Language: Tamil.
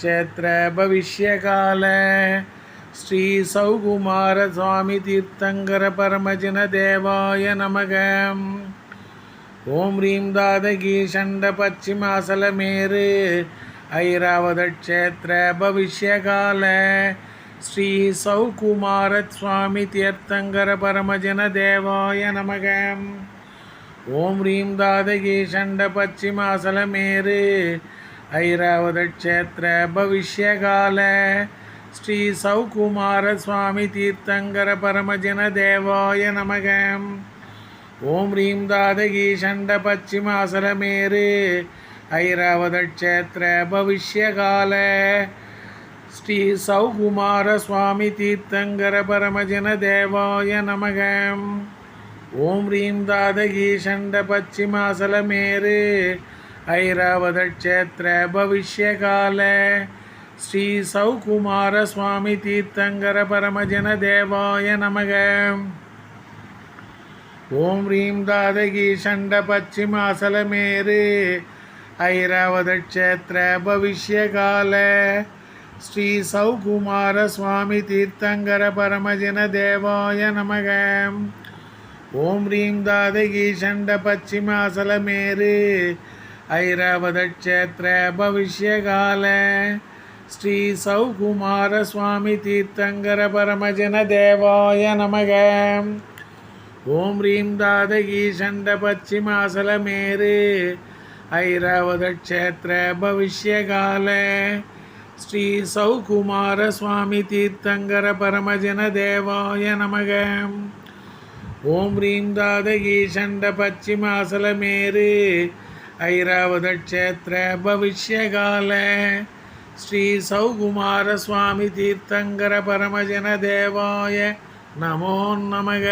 க்ஷேத்திர பவிஷ்யகால. ஸ்ரீ சௌகுமார சுவாமி தீர்த்தங்கர பரமஜன தேவாய நமக. ஓம் ரீம் தாதகி சண்ட பச்சிமாசலமேரு ஐராவத க்ஷேத்திர பவிஷ்யகால. ஸ்ரீ சௌகுமார சுவாமி தீர்த்தங்கர பரமஜன தேவாய நமக. ஓம் ரீம் தாதகி சண்ட பச்சிமாசலமேரு மேரு. க்ஷேத்திர பவிஷ்யகால ஸ்ரீ சௌகுமார சுவாமி தீர்த்தங்கர பரமஜன தேவாய நமகம் ஓம் ரீம் தாதகி சண்ட பச்சிமாசலமேரு ஐராவத பவிஷ்யகால ஸ்ரீ சௌகுமார சுவாமி தீர்த்தங்கர பரமஜன தேவாய நமகம் ஓம் ரீம் தாதகி சண்ட பச்சிமாசலமேரு ஐராவத க்ஷேத்திர பவிஷ்யகால ஸ்ரீ சௌகுமார சுவாமி தீர்த்தங்கர பரமஜன தேவாய நமக. ஓம் ரீம் தாதகி சண்ட பச்சிமாசலமேரு ஐராவத க்ஷேத்திர பவிஷ்யகால ஸ்ரீ சௌகுமார சுவாமி தீர்த்தங்கர பரமஜன தேவாய நமக. ஓம் ரீம் தாதகி சண்ட பச்சிமாசலமேரு மேரு க்ஷேத்திர பவிஷ்யகால. ஸ்ரீ சௌகுமார சுவாமி தீர்த்தங்கர பரமஜன தேவாய நமக. ஓம் ரீம் தாதகி சண்ட பச்சிமாசலமேரு ஐராவத க்ஷேத்திர பவிஷ்யகால. ஸ்ரீ சௌகுமார சுவாமி தீர்த்தங்கர பரமஜன தேவாய நமக. ஓம் ரீம் தாதகி சண்ட பச்சிமாசலமேரு ஐராவத க்ஷேத்திர பவிஷ்யகால ஸ்ரீ சௌகுமார சுவாமி தீர்த்தங்கர பரமஜன தேவாய நமோ நமக.